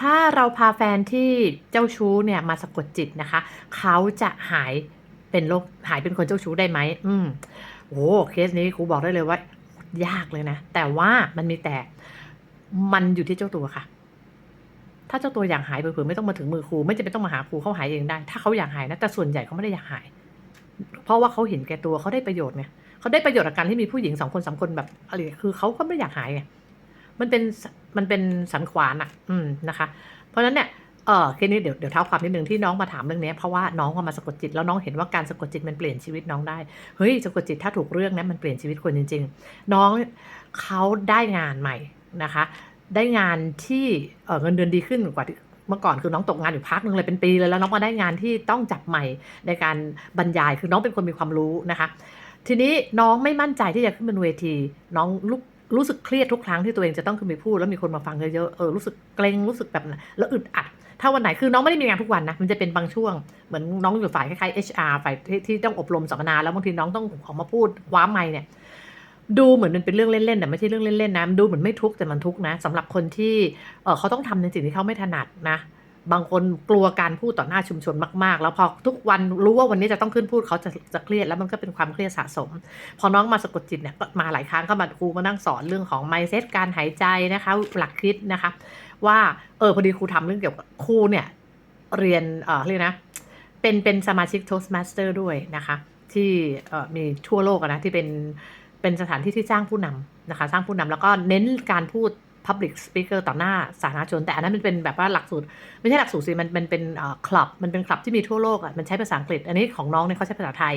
ถ้าเราพาแฟนที่เจ้าชู้เนี่ยมาสะกดจิตนะคะ เขาจะหายเป็นโรคหายเป็นคนเจ้าชู้ได้ไหมอืมโอ้เคสนี้ครูบอกได้เลยว่า ยากเลยนะ แต่ว่ามันมีแต่มันอยู่ที่เจ้าตัวค่ะ ถ้าเจ้าตัวอยากหายเผื่อไม่ต้องมาถึงมือครู ไม่จำเป็นต้องมาหาครูเขาหายเองได้ ถ้าเขาอยากหายนะ แต่ส่วนใหญ่เขาไม่ได้อยากหาย เพราะว่าเขาเห็นแก่ตัวเขาได้ประโยชน์ไงเขาได้ประโยชน์จากการที่มีผู้หญิงสองคนสามคนแบบอะไรคือเขาก็ไม่อยากหายไง มันเป็นมันเป็นสันขวานอะอืมนะคะ เพราะฉะนั้นเนี่ยเออแค่นี้เดี๋ยวเดี๋ยวเท้าความนิดนึงที่น้องมาถามเรื่องนี้เพราะว่าน้องมาสะกดจิตแล้วน้องเห็นว่าการสะกดจิตมันเปลี่ยนชีวิตน้องได้เฮ้ยสะกดจิตถ้าถูกเรื่องนะมันเปลี่ยนชีวิตคนจริง ๆ น้องเขาได้งานใหม่นะคะ ได้งานที่เเงินเดือนดีขึ้นกว่าเมื่อก่อนคือน้องตกงานอยู่พักหนึงเลยเป็นปีเลยแล้วน้องมาได้งานที่ต้องจับใหม่ในการบรรยายคือน้องเป็นคนมีความรู้นะคะ ทีนี้น้องไม่มั่นใจที่จะขึ้นบนเวที น้องรู้ รู้สึกเครียดทุกครั้งที่ตัวเองจะต้องขึ้นไปพูดแล้วมีคนมาฟังเยอะๆเออรู้สึกเกรงรู้สึกแบบแล้วอึดอัด ถ้าวันไหนคือน้องไม่ได้มีงานทุกวันนะมันจะเป็นบางช่วงเหมือนน้องอยู่ฝ่ายคล้ายๆ HR ฝ่ายที่ที่ต้องอบรมสัมมนาแล้วบางทีน้องต้องออกมาพูดคว้าไมค์เนี่ยดูเหมือนมันเป็นเรื่องเล่นๆแต่ไม่ใช่เรื่องเล่นๆนะมันดูเหมือนไม่ทุกข์แต่มันทุกข์นะสำหรับคนที่เออเขาต้องทำในสิ่งที่เขาไม่ถนัดนะ บางคนกลัวการพูดต่อหน้าชุมชนมากๆ แล้วพอทุกวันรู้ว่าวันนี้จะต้องขึ้นพูดเขาจะจะเครียดแล้วมันก็เป็นความเครียดสะสม พอน้องมาสะกดจิตเนี่ยก็มาหลายครั้งก็มาครูมานั่งสอนเรื่องของ mindset การหายใจนะคะ หลักคิดนะคะ ว่าเออพอดีครูทำเรื่องเกี่ยวกับครูเนี่ยเรียนเออเรียกนะเป็นเป็นสมาชิก Toastmaster ด้วยนะคะ ที่มีทั่วโลกนะที่เป็นเป็นสถานที่ที่สร้างผู้นำนะคะสร้างผู้นำแล้วก็เน้นการพูด Public Speaker ต่อหน้าสาธารณชน แต่อันนั้นมันเป็นแบบว่าหลักสูตร ไม่ใช่หลักสูตรสิ มันเป็นเอ่อคลับ มันเป็นคลับที่มีทั่วโลกอะ มันใช้ภาษาอังกฤษ อันนี้ของน้องเนี่ยเขาใช้ภาษาไทย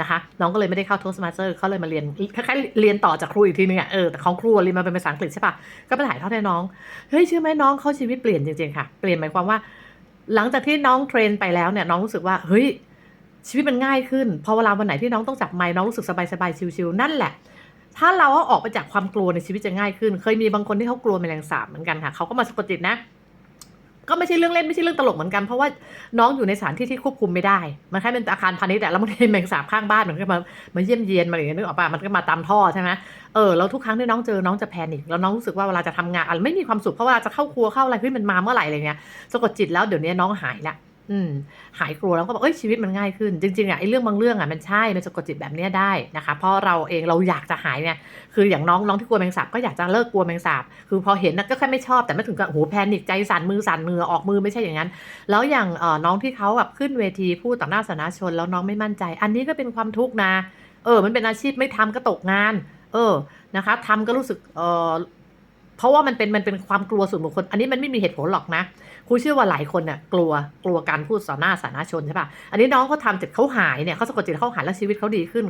นะคะ น้องก็เลยไม่ได้เข้า Toastmaster เขาเลยมาเรียนคล้ายๆเรียนต่อจากครูอีกทีนึงอะ เออ แต่ของครูเรียนมาเป็นภาษาอังกฤษใช่ปะก็ไปถ่ายทอดให้น้อง เฮ้ยเชื่อไหมน้องเขาชีวิตเปลี่ยนจริงๆค่ะ เปลี่ยนหมายความว่า หลังจากที่น้องเทรนไปแล้วเนี่ยน้องรู้สึกว่าเฮ้ยชีวิตมันง่ายขึ้น พอเวลาวันไหนที่น้องต้องจับไมค์น้องรู้สึกสบายๆชิวๆนั่นแหละ ถ้าเราเอาออกไปจากความกลัวในชีวิตจะง่ายขึ้น เคยมีบางคนที่เขากลัวแมลงสาบเหมือนกันค่ะเขาก็มาสะกดจิตนะ ก็ไม่ใช่เรื่องเล่นไม่ใช่เรื่องตลกเหมือนกันเพราะว่าน้องอยู่ในสถานที่ที่ควบคุมไม่ได้ มันแค่เป็นอาคารพาณิชย์อะแล้วมันเห็นแมลงสาบข้างบ้านมันก็มามาเยี่ยมเยียนมาอย่างเงี้ยนึกออกป่ะมันก็มาตามท่อใช่ไหมเออแล้วทุกครั้งที่น้องเจอน้องจะแพนิคแล้วน้องรู้สึกว่าเวลาจะทำงานอะไรไม่มีความสุขเพราะเวลาจะเข้าครัวเข้าอะไรเฮ้ยมันมาเมื่อไหร่อะไรเงี้ยสะกดจิตแล้วเดี๋ยวนี้น้องหายละ อืมหายกลัวแล้วก็บอกเอ้ยชีวิตมันง่ายขึ้น จริงๆอะไอ้เรื่องบางเรื่องอะมันใช่มันสะกดจิตแบบนี้ได้นะคะเพราะเราเองเราอยากจะหายเนี่ยคืออย่างน้องน้องที่กลัวแมงสาบก็อยากจะเลิกกลัวแมงสาบคือพอเห็นนะก็แค่ไม่ชอบแต่ไม่ถึงกับโอ้โหแพนิคใจสั่นมือสั่นมือออกมือไม่ใช่อย่างนั้น แล้วอย่างเอ่อน้องที่เขาแบบขึ้นเวทีพูดต่อหน้าสาธารณชนแล้วน้องไม่มั่นใจ อันนี้ก็เป็นความทุกข์นะเออ มันเป็นอาชีพไม่ทำก็ตกงาน เออนะคะทำก็รู้สึกเออเพราะว่ามันเป็นมันเป็นความกลัวส่วนบุคคลอันนี้มันไม่มีเหตุผลหรอกนะ ครูเชื่อว่าหลายคนเนี่ยกลัวกลัวการพูดต่อหน้าสาธารณชนใช่ปะอันนี้น้องเขาทำเสร็จเขาหายเนี่ยเขาสะกดจิตเขาหายแล้วชีวิตเขาดีขึ้น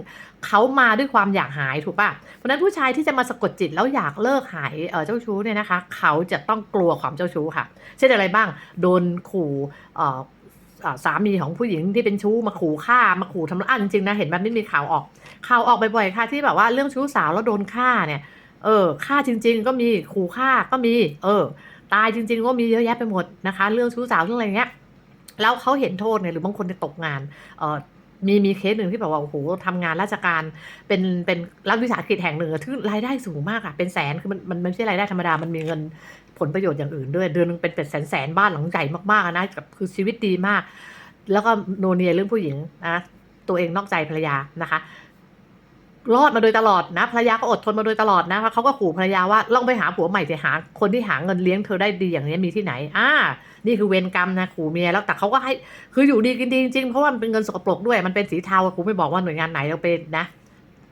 เขามาด้วยความอยากหายถูกปะเพราะฉะนั้นผู้ชายที่จะมาสะกดจิตแล้วอยากเลิกหายเออเจ้าชู้เนี่ยนะคะเขาจะต้องกลัวความเจ้าชู้ค่ะ เช่นอะไรบ้าง โดนขู่เออสามีของผู้หญิงที่เป็นชู้มาขู่ฆ่ามาขู่ทำร้ายจริงๆนะเห็นแบบนี้มีข่าวออกข่าวออกบ่อยๆค่ะที่แบบว่าเรื่องชู้สาวแล้วโดนฆ่าเนี่ยเออฆ่าจริง ๆ ก็มีขู่ฆ่าก็มี เออ ตายจริงๆก็มีเยอะแยะไปหมดนะคะ เรื่องชู้สาวเรื่องอะไรเงี้ยแล้วเขาเห็นโทษเนี่ยหรือบางคนจะตกงานเออมีมีเคสหนึ่งที่แบบว่าโอ้โหทำงานราชการเป็นเป็นรัฐวิสาหกิจแห่งหนึ่งที่รายได้สูงมากอะเป็นแสนคือมันมันไม่ใช่รายได้ธรรมดา มันมีเงินผลประโยชน์อย่างอื่นด้วย เดือนหนึงเป็นเป็นแสนแสนบ้านหลังใหญ่มากๆนะแบบคือชีวิตดีมาก แล้วก็โนเนียเรื่องผู้หญิงนะตัวเองนอกใจภรรยานะคะ รอดมาโดยตลอดนะภรรยาก็อดทนมาโดยตลอดนะเพราะเขาก็ขู่ภรรยาว่าลองไปหาผัวใหม่จะหาคนที่หาเงินเลี้ยงเธอได้ดีอย่างนี้มีที่ไหน อ่า นี่คือเวรกรรมนะขู่เมียแล้วแต่เขาก็ให้คืออยู่ดีกินดีจริงๆเพราะว่ามันเป็นเงินสกปรกด้วยมันเป็นสีเทาครูไม่บอกว่าหน่วยงานไหนเราเป็นนะ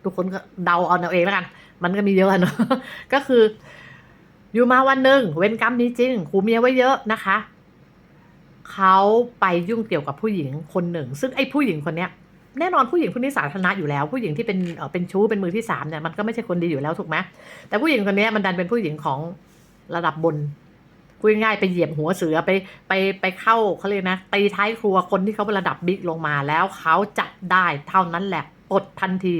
ทุกคนก็เดาเอาเอาเองแล้วกัน มันก็มีเยอะเนาะก็คือ อยู่มาวันหนึ่งเวรกรรมมีจริงขู่เมียไว้เยอะนะคะเขาไปยุ่งเกี่ยวกับผู้หญิงคนหนึ่ง ซึ่งไอ้ผู้หญิงคนเนี้ย แน่นอนผู้หญิงคนนี้สาธารณะอยู่แล้ว ผู้หญิงที่เป็นเป็นชู้เป็นมือที่สามเนี่ยมันก็ไม่ใช่คนดีอยู่แล้วถูกไหมแต่ผู้หญิงคนนี้มันดันเป็นผู้หญิงของระดับบนพูดง่ายไปเหยียบหัวเสือไปไปไปเข้าเขาเรียกนะตีท้ายครัวคนที่เขาเป็นระดับบิ๊กลงมาแล้วเขาจับได้เท่านั้นแหละปลดทันที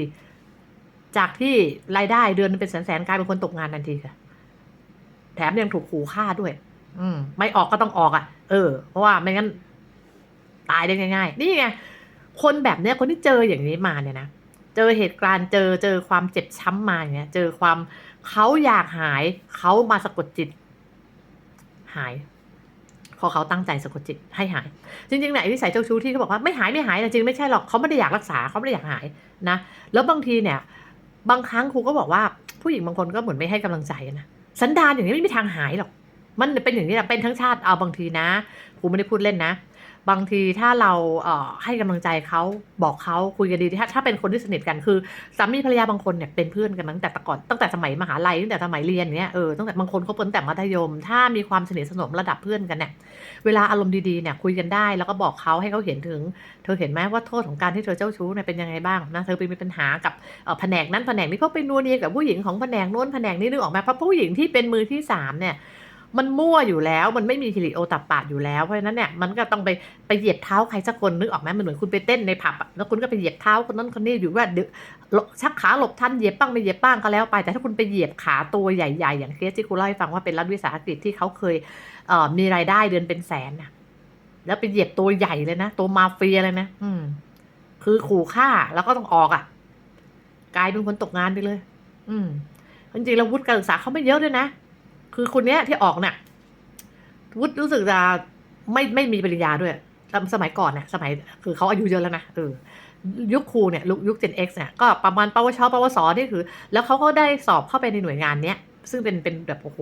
จากที่รายได้เดือนเป็นแสนๆกลายเป็นคนตกงานทันทีค่ะ แถมยังถูกขู่ฆ่าด้วย อืม ไม่ออกก็ต้องออกอะ เออ เพราะว่าไม่งั้นตายได้ง่าย ๆ นี่ไง คนแบบเนี้ยคนที่เจออย่างนี้มาเนี่ยนะเจอเหตุการณ์เจอเจอความเจ็บช้ำมาเงี้ยเจอความเขาอยากหายเขามาสะกดจิต หาย พอเขาตั้งใจสะกดจิตให้หาย จริงๆเนี่ยไอ้นิสัยเจ้าชู้ที่เขาบอกว่าไม่หายไม่หายแต่จริงไม่ใช่หรอกเขาไม่ได้อยากรักษาเขาไม่ได้อยากหายนะแล้วบางทีเนี่ย บางครั้งครูก็บอกว่าผู้หญิงบางคนก็เหมือนไม่ให้กำลังใจนะสันดานอย่างนี้ไม่มีทางหายหรอก มันเป็นอย่างนี้แหละเป็นทั้งชาติเอาบางทีนะครูไม่ได้พูดเล่นนะ บางทีถ้าเราเอ่อให้กำลังใจเขาบอกเขาคุยกันดีถ้าถ้าเป็นคนที่สนิทกันคือสามีภรรยาบางคนเนี่ยเป็นเพื่อนกันตั้งแต่ตก่อนตั้งแต่สมัยมหาลัยตั้งแต่สมัยเรียนเนี้ยเออตั้งแต่บางคนเขาเป็นแต่มัธยม ถ้ามีความสนิทสนมระดับเพื่อนกันเนี่ยเวลาอารมณ์ดีๆเนี่ยคุยกันได้แล้วก็บอกเขาให้เขาเห็นถึง เธอเห็นไหมว่าโทษของการที่เธอเจ้าชู้เนี่ยเป็นยังไงบ้างนะเธอไปมีปัญหากับแผนกนั้นแผนกนี้เพราะไปนัวเนียกับผู้หญิงของแผนกโน้นแผนกนี้นึกออกไหมเพราะผู้หญิงที่เป็นมือที่สามเนี่ย มันมั่วอยู่แล้ว มันไม่มีฮิริโอตับปะอยู่แล้วเพราะฉะนั้นเนี่ยมันก็ต้องไปไปเหยียบเท้าใครสักคนนึกออกไหมมันเหมือนคุณไปเต้นในผับแล้วคุณก็ไปเหยียบเท้าคนนั้นคนนี้อยู่ว่าเดี๋ยวหลบชักขาหลบทันเหยียบบ้างไม่เหยียบบ้างก็แล้วไป แต่ถ้าคุณไปเหยียบขาตัวใหญ่ๆ อย่างเคสที่ครูเล่าให้ฟังว่าเป็นรัฐวิสาหกิจที่เขาเคยเมีรายได้เดือนเป็นแสนนะแล้วไปเหยียบตัวใหญ่เลยนะตัวมาเฟียเลยนะอืม คือขู่ฆ่าแล้วก็ต้องออกอะ่ะ กลายเป็นคนตกงานไปเลย อืมจริงๆแล้ววุฒิการศึกษาเขาไม่เยอะด้วยนะ คือคนเนี้ยที่ออกเนี่ยวุฒิรู้สึกจะไม่ไม่มีปริญญาด้วยสมัยก่อนเนี่ยสมัยคือเขาอายุเยอะแล้วนะเออยุคครูเนี่ยยุคยุค Gen X เนี่ยก็ประมาณปวชปวสนี่คือ แล้วเขาก็ได้สอบเข้าไปในหน่วยงานเนี้ยซึ่งเป็นเป็นแบบโอ้โห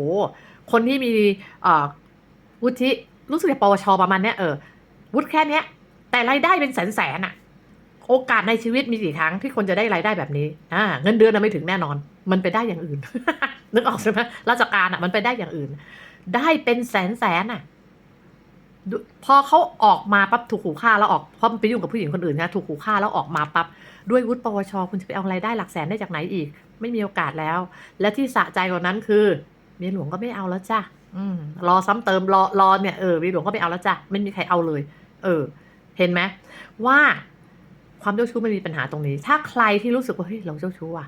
คนที่มีวุฒิรู้สึกจะปวชประมาณเนี้ยเออวุฒิแค่เนี้ย แต่รายได้เป็นแสนแสนอะโอกาสในชีวิตมีกี่ครั้งที่คนจะได้รายได้แบบนี้อ่าเงินเดือนน่ะไม่ถึงแน่นอน มันไปได้อย่างอื่น นึกออกใช่ไหมราชการอะ มันไปได้อย่างอื่น ได้เป็นแสนแสนอะ พอเขาออกมาปั๊บถูกขู่ฆ่าแล้วออกเพราะมันไปยุ่งกับผู้หญิงคนอื่นนะถูกขู่ฆ่าแล้วออกมาปั๊บด้วยวุฒิปวช คุณจะไปเอารายได้หลักแสนได้จากไหนอีก ไม่มีโอกาสแล้ว และที่สะใจกว่านั้นคือเมียหลวงก็ไม่เอาแล้วจ้ะรอซ้ำเติมรอรอเนี่ยเออเมียหลวงก็ไม่เอาแล้วจ้ะไม่มีใครเอาเลย เออ เห็นไหมว่าความเจ้าชู้ไมันมีปัญหาตรงนี้ ถ้าใครที่รู้สึกว่าเฮ้ยเราเจ้าชู้ว่ะ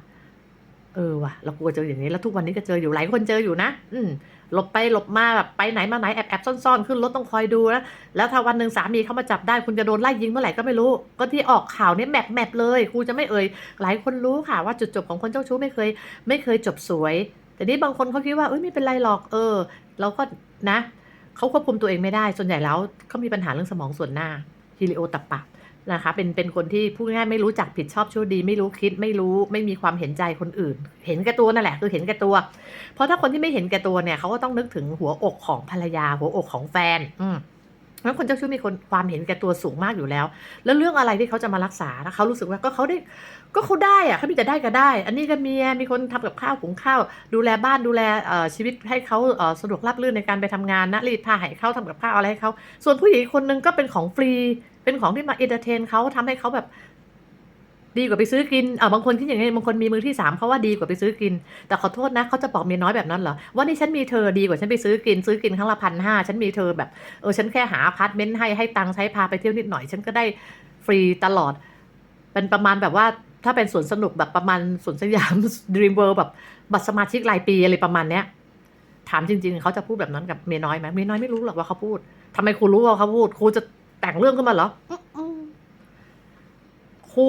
เออว่ะเรากลัวเจออย่างนี้แล้วทุกวันนี้ก็เจออยู่หลายคนเจออยู่นะ อืมหลบไปหลบมาแบบไปไหนมาไหนแอบแอบซ่อนๆ ขึ้นรถต้องคอยดูนะแล้วถ้าวันหนึ่งสามีเขามาจับได้คุณจะโดนไล่ยิงเมื่อไหร่ก็ไม่รู้ ก็ที่ออกข่าวนี้แมปแมปเลยครูจะไม่เอ่ยหลายคนรู้ค่ะว่าจุดจบของคนเจ้าชู้ไม่เคย ไม่เคยจบสวย แต่นี้บางคนเขาคิดว่าเอ้ยไม่เป็นไรหรอกเออเราก็นะเขาควบคุมตัวเองไม่ได้ส่วนใหญ่แล้วเขามีปัญหาเรื่องสมองส่วนหน้าฮิริโอตับปะ นะคะ เป็นเป็นคนที่พูดง่ายไม่รู้จักผิดชอบชั่วดี ไม่รู้คิดไม่รู้ไม่มีความเห็นใจคนอื่น เห็นแก่ตัวนั่นแหละคือเห็นแก่ตัว เพราะถ้าคนที่ไม่เห็นแก่ตัวเนี่ยเขาก็ต้องนึกถึงหัวอกของภรรยาหัวอกของแฟน อืม เพราะคนเจ้าชู้มีคนความเห็นแก่ตัวสูงมากอยู่แล้ว แล้วเรื่องอะไรที่เขาจะมารักษาถ้าเขารู้สึกว่าก็เขาได้ก็เขาได้อะเขามีแต่ได้ก็ได้ อันนี้ก็เมียมีคนทำกับข้าวหุงข้าว ดูแลบ้านดูแลชีวิตให้เขาสะดวกราบรื่นในการไปทำงานนะรีดผ้าให้เขาทำกับข้าวอะไรให้เขาส่วนผู้หญิงคนนึงก็เป็นของฟรีเป็นของที่มาเอนเตอร์เทนเขาทำให้เขาแบบ ดีกว่าไปซื้อกินเออบางคนที่อย่างนี้บางคนมีมือที่สามเขาว่าดีกว่าไปซื้อกิน แต่ขอโทษนะเขาจะบอกเมียน้อยแบบนั้นเหรอ ว่านี่ฉันมีเธอดีกว่าฉันไปซื้อกิน ซื้อกินครั้งละพันห้าฉันมีเธอแบบ เออฉันแค่หาพาร์ตเมนต์ให้ให้ตังค์ใช้พาไปเที่ยวนิดหน่อย ฉันก็ได้ฟรีตลอด เป็นประมาณแบบว่าถ้าเป็นสวนสนุกแบบประมาณสวนสยามดรีมเวิร์แบบบัตรสมาชิกรายปีอะไรประมาณเนี้ยถามจริง ๆเขาจะพูดแบบนั้นกับเมียน้อยไหมเมียน้อยไม่รู้หรอกว่าเขาพูดทำไมครูรู้ว่าเขาพูดครูจะแต่งเรื่องขึ้นมาเหรอครู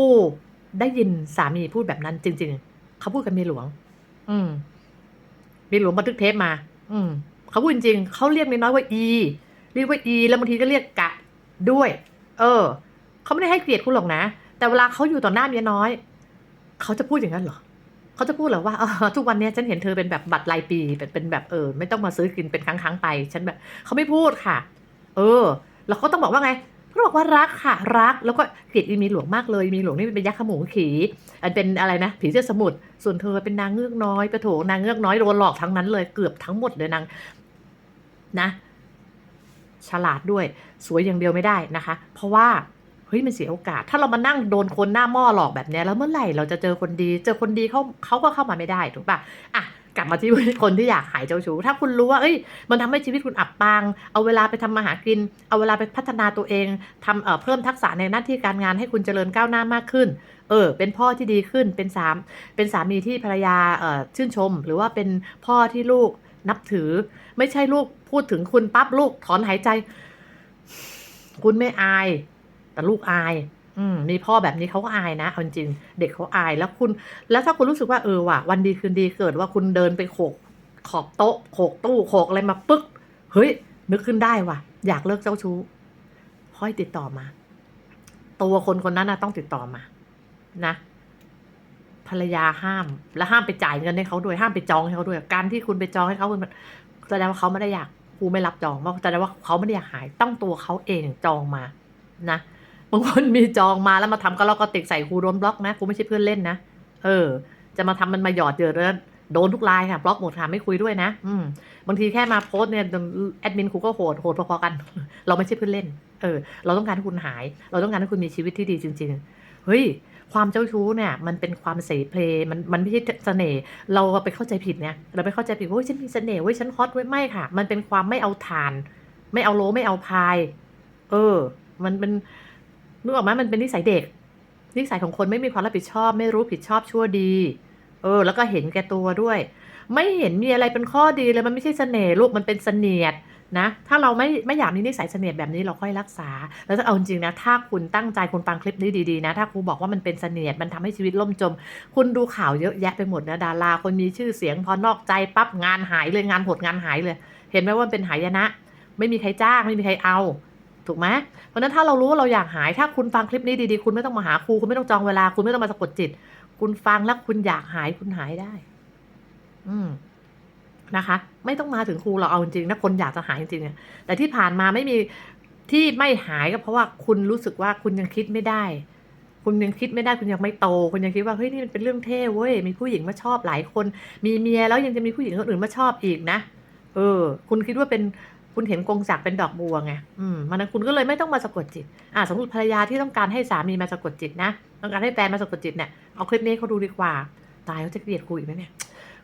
ได้ยินสามีพูดแบบนั้น จริง ๆ เขาพูดกับเมียหลวง อืมเมียหลวงบันทึกเทปมา อืมเขาพูดจริงเขาเรียกเมียน้อยว่าอีเรียกว่าอี แล้วบางทีก็เรียกกะด้วย เออเขาไม่ได้ให้เกียรติคุณหรอกนะ แต่เวลาเขาอยู่ต่อหน้าเมียน้อย เขาจะพูดอย่างนั้นเหรอเขาจะพูดเหรอว่าออทุกวันนี้ฉันเห็นเธอเป็นแบบบัตรรายปีเป็นแบบเออ ไม่ต้องมาซื้อกินเป็นครั้งครั้งๆไป ฉันแบบเขาไม่พูดค่ะ เออ แล้วเขาต้องบอกว่าไง เขาบอกว่ารักค่ะรักแล้วก็เกลียดอีมีหลวงมากเลยมีหลวงนี่เป็นยักษ์ขมูขีอันเป็นอะไรนะผีเสื้อสมุทรส่วนเธอเป็นนางเงือกน้อยปะโถนางเงือกน้อยโดนหลอกทั้งนั้นเลยเกือบทั้งหมดเลยนางนะ ฉลาดด้วย สวยอย่างเดียวไม่ได้นะคะ เพราะว่าเฮ้ยมันเสียโอกาส ถ้าเรามานั่งโดนคนหน้าหม้อหลอกแบบนี้แล้วเมื่อไหร่เราจะเจอคนดี เจอคนดีเขาเขาก็เข้ามาไม่ได้ถูกปะอะ กลับมาที่คนที่อยากหายเจ้าชู้ ถ้าคุณรู้ว่า เอ้ย มันทำให้ชีวิตคุณอับปาง เอาเวลาไปทำมาหากิน เอาเวลาไปพัฒนาตัวเองทำเอ่อเพิ่มทักษะในหน้าที่การงานให้คุณเจริญก้าวหน้ามากขึ้น เออ เป็นพ่อที่ดีขึ้น เป็นสาม เป็นสามีที่ภรรยาเอ่อชื่นชม หรือว่าเป็นพ่อที่ลูกนับถือ ไม่ใช่ลูกพูดถึงคุณปั๊บลูกถอนหายใจ คุณไม่อาย แต่ลูกอาย อืมมีพ่อแบบนี้เขาก็อายนะเอาจริงเด็กเขาอายแล้วคุณ แล้วถ้าคุณรู้สึกว่าเออว่ะวันดีคืนดีเกิดว่าคุณเดินไปโขกขอบโต๊ะโขกตู้โขกอะไรมาปึ๊กเฮ้ย นึกขึ้นได้ว่ะ อยากเลิกเจ้าชู้ค่อยติดต่อมา ตัวคนคนนั้นนะต้องติดต่อมา นะภรรยาห้าม และห้ามไปจ่ายเงินให้เขาด้วยห้ามไปจองให้เขาด้วย การที่คุณไปจองให้เขาคุณแสดงว่าเขาไม่ได้อยากครูไม่รับจองเพราะแสดงว่าเขาไม่ได้อยากหาย ต้องตัวเขาเองจองมา นะ บางคนมีจองมาแล้วมาทำก็เราก็ติดใส่ครูโดนบล็อกนะครูไม่ใช่เพื่อนเล่นนะเออ จะมาทำมันมาหยอดเยอะแล้วโดนทุกไลน์ค่ะบล็อกหมดค่ะไม่คุยด้วยนะ อืมบางทีแค่มาโพสเนี่ยแอดมินครูก็โหดโหดพอๆกัน เราไม่ใช่เพื่อนเล่น เออ เราต้องการให้คุณหาย เราต้องการให้คุณมีชีวิตที่ดีจริง ๆ เฮ้ยความเจ้าชู้เนี่ยมันเป็นความเสเพลมันมันไม่ใช่เสน่ห์เราไปเข้าใจผิดเนี่ยเราไปเข้าใจผิดว่าฉันมีเสน่ห์เว้ยฉันฮอตเว้ยไม่ค่ะ มันเป็นความไม่เอาทาน ไม่เอาโลไม่เอาพาย เออ มันเป็น นึกออกไหมมันเป็นนิสัยเด็ก นิสัยของคนไม่มีความรับผิดชอบ ไม่รู้ผิดชอบชั่วดี เออ แล้วก็เห็นแก่ตัวด้วย ไม่เห็นมีอะไรเป็นข้อดีเลยมันไม่ใช่เสน่ห์ลูกมันเป็นเสนียดนะถ้าเราไม่ไม่อยากมีนิสัยเสนียดแบบนี้เราค่อยรักษา แล้วถ้าเอาจริงนะ ถ้าคุณตั้งใจคุณฟังคลิปนี้ดีๆนะ ถ้าครูบอกว่ามันเป็นเสนียดมันทำให้ชีวิตล่มจม คุณดูข่าวเยอะแยะไปหมดนะดาราคนมีชื่อเสียงพอนอกใจปั๊บงานหายเลยงานหดงานหายเลย เห็นไหมว่ามันเป็นหายนะ ไม่มีใครจ้างไม่มีใครเอา ถูกไหมเพราะฉะนั้นถ้าเรารู้ว่าเราอยากหาย ถ้าคุณฟังคลิปนี้ดีๆ คุณไม่ต้องมาหาครู คุณไม่ต้องจองเวลา คุณไม่ต้องมาสะกดจิต คุณฟังแล้วคุณอยากหายคุณหายได้ อืมนะคะ ไม่ต้องมาถึงครูเราเอาจริงๆนะคนอยากจะหายจริงๆเนี่ยแต่ที่ผ่านมาไม่มีที่ไม่หายก็เพราะว่าคุณรู้สึกว่าคุณยังคิดไม่ได้ คุณยังคิดไม่ได้คุณยังไม่โต คุณยังคิดว่าเฮ้ยนี่มันเป็นเรื่องเท่เว้ยมีผู้หญิงมาชอบหลายคน มีเมียแล้วยังจะมีผู้หญิงคนอื่นมาชอบอีกนะเออ คุณคิดว่าเป็น คุณเห็นกงจักเป็นดอกบัวไง อืมมันนั้นคุณก็เลยไม่ต้องมาสะกดจิต อ่าสมมติภรรยาที่ต้องการให้สามีมาสะกดจิตนะ ต้องการให้แฟนมาสะกดจิตเนี่ย เอาคลิปนี้เขาดูดีกว่า ตายเขาจะเกลียดครูอีกไหมเนี่ย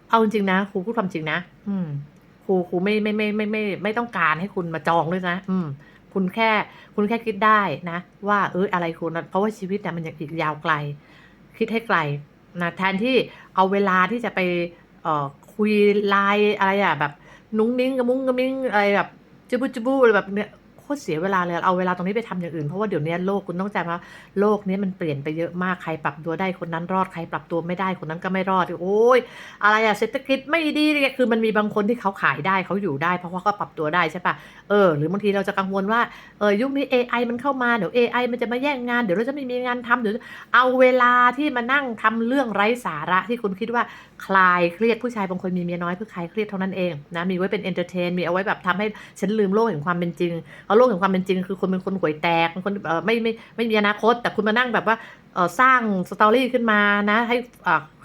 เอาจริงนะครูพูดความจริงนะ อืมครูครูไม่ไม่ไม่ไม่ไม่ไม่ไม่ต้องการให้คุณมาจองด้วยนะ อืม คุณแค่คุณแค่คิดได้นะ ว่าเอออะไรคุณเพราะว่าชีวิตเนี่ยมันยังอีกยาวไกล คิดให้ไกลนะแทนที่เอาเวลาที่จะไปเอ่อคุยไลน์อะไรอะแบบ นุ้งนิ้งกระมุ้งกระมิ้งอะไรแบบจุบุจุบุอะไรแบบเนี้ยโคตรเสียเวลาเลยเอาเวลาตรงนี้ไปทำอย่างอื่นเพราะว่าเดี๋ยวนี้โลกคุณต้องใจว่าโลกนี้มันเปลี่ยนไปเยอะมากใครปรับตัวได้คนนั้นรอดใครปรับตัวไม่ได้คนนั้นก็ไม่รอดโอ้ยอะไรอะเศรษฐกิจไม่ดีเนี่ยคือมันมีบางคนที่เขาขายได้เขาอยู่ได้ เพราะว่าเขาปรับตัวได้ใช่ปะเออหรือบางทีเราจะกังวลว่าเออยุคนี้ AI มันเข้ามาเดี๋ยว AI มันจะมาแย่งงานเดี๋ยวเราจะไม่มีงานทำเดี๋ยวเอาเวลาที่มานั่งทำเรื่องไร้สาระที่คุณคิดว่า คลายเครียดผู้ชายบางคนมีเมียน้อยเพื่อคลายเครียดเท่านั้นเองนะมีไว้เป็นเอนเตอร์เทนมีเอาไว้แบบทำให้ฉันลืมโลกแห่งความเป็นจริงเพราะโลกแห่งความเป็นจริง คือคนเป็นคนห่วยแตกเป็นคนไม่ไม่ไม่มีอนาคต แต่คุณมานั่งแบบว่าสร้างสตอรี่ขึ้นมานะให้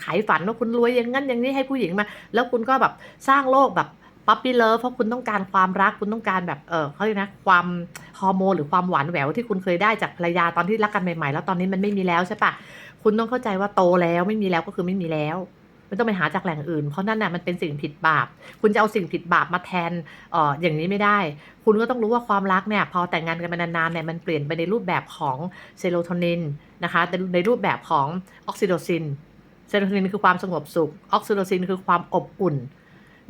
ขายฝันว่าคุณรวยอย่างนั้นอย่างนี้ให้ผู้หญิงมา แล้วคุณก็แบบสร้างโลกแบบป๊อปปี้เลิฟเพราะคุณต้องการความรักคุณต้องการแบบเออเขาเรียกนะความฮอร์โมนหรือความหวานแหววที่คุณเคยได้จากภรรยาตอนที่รักกันใหม่ๆ แล้วตอนนี้มันไม่มีแล้วใช่ปะคุณต้องเข้าใจว่าโตแล้วไม่มีแล้วก็คือไม่มีแล้ว ไม่ต้องไปหาจากแหล่งอื่น เพราะนั่นน่ะมันเป็นสิ่งผิดบาป คุณจะเอาสิ่งผิดบาปมาแทนเอ่ออย่างนี้ไม่ได้ คุณก็ต้องรู้ว่าความรักเนี่ยพอแต่งงานกันมานานๆเนี่ยมันเปลี่ยนไปในรูปแบบของเซโรโทนินนะคะในในรูปแบบของออกซิโดซินเซโรโทนินคือความสงบสุข ออกซิโดซินคือความอบอุ่น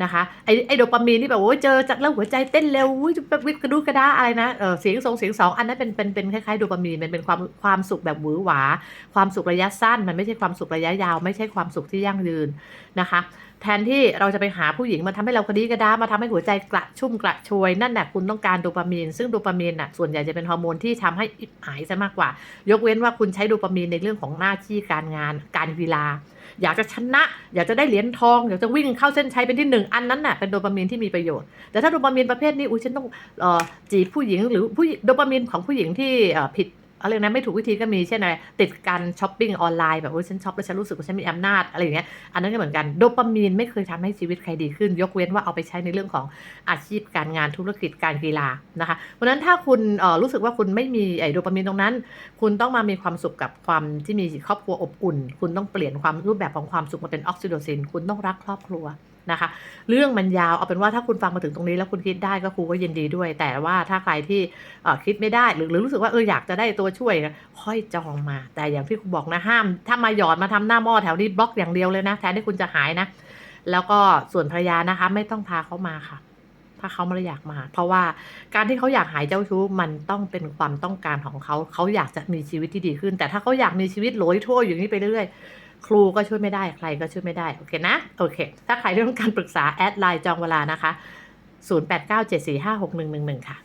นะคะไอไอโดปามีนที่แบบโอ้ยเจอจากแล้วหัวใจเต้นเร็วอุ้ยแบบวิบกระดูกกระดาอะไรนะเออเสียงสองเสียงสองอันนั้นเป็นเป็นเป็นคล้ายๆโดปามีนมันเป็นความความสุขแบบหวือหวา ความสุขระยะสั้น มันไม่ใช่ความสุขระยะยาว ไม่ใช่ความสุขที่ยั่งยืนนะคะ แทนที่เราจะไปหาผู้หญิงมาทำให้เรากระดีกระดามาทำให้หัวใจกระชุ่มกระชวยนั่นแหละคุณต้องการโดปามีน ซึ่งโดปามีนน่ะส่วนใหญ่จะเป็นฮอร์โมนที่ทำให้อิบหายซะมากกว่า ยกเว้นว่าคุณใช้โดปามีนในเรื่องของหน้าที่การงานการกีฬา อยากจะชนะ อยากจะได้เหรียญทอง อยากจะวิ่งเข้าเส้นชัยเป็นที่หนึ่งอันนั้นน่ะเป็นโดปามีนที่มีประโยชน์ แต่ถ้าโดปามีนประเภทนี้อุ้ยฉันต้องออจีบผู้หญิงหรือผู้โดปามีนของผู้หญิงที่ผิด อะไรนะไม่ถูกวิธีก็มีเช่นอะไรติดการช้อปปิ้งออนไลน์แบบโอ้ยฉันช้อปแล้วฉันรู้สึกว่าฉันมีอำนาจอะไรอย่างเงี้ยอันนั้นก็เหมือนกันโดปามีนไม่เคยทำให้ชีวิตใครดีขึ้น ยกเว้นว่าเอาไปใช้ในเรื่องของอาชีพการงานธุรกิจการกีฬานะคะเพราะนั้นถ้าคุณรู้สึกว่าคุณไม่มีไอ้โดปามีนตรงนั้น คุณต้องมามีความสุขกับความที่มีครอบครัวอบอุ่น คุณต้องเปลี่ยนความรูปแบบของความสุขมาเป็นออกซิโตซิน คุณต้องรักครอบครัว นะคะ เรื่องมันยาวเอาเป็นว่าถ้าคุณฟังมาถึงตรงนี้แล้วคุณคิดได้ก็ครูก็ยินดีด้วย แต่ว่าถ้าใครที่คิดไม่ได้หรือหรือรู้สึกว่าเอออยากจะได้ตัวช่วยค่อยจองมา แต่อย่างที่ครูบอกนะห้าม ถ้ามาหยอดมาทำหน้าหม้อแถวนี้บล็อกอย่างเดียวเลยนะแทนที่คุณจะหายนะ แล้วก็ส่วนภรรยานะคะ ไม่ต้องพาเขามาค่ะถ้าเขาไม่ได้อยากมา เพราะว่าการที่เขาอยากหายเจ้าชู้มันต้องเป็นความต้องการของเขา เขาอยากจะมีชีวิตที่ดีขึ้น แต่ถ้าเขาอยากมีชีวิตโหลอยทั่วอย่างนี้ไปเรื่อย ครูก็ช่วยไม่ได้ใครก็ช่วยไม่ได้ โอเคนะ โอเค ถ้าใครต้องการปรึกษาแอดไลน์จองเวลานะคะ 0897456111 ค่ะ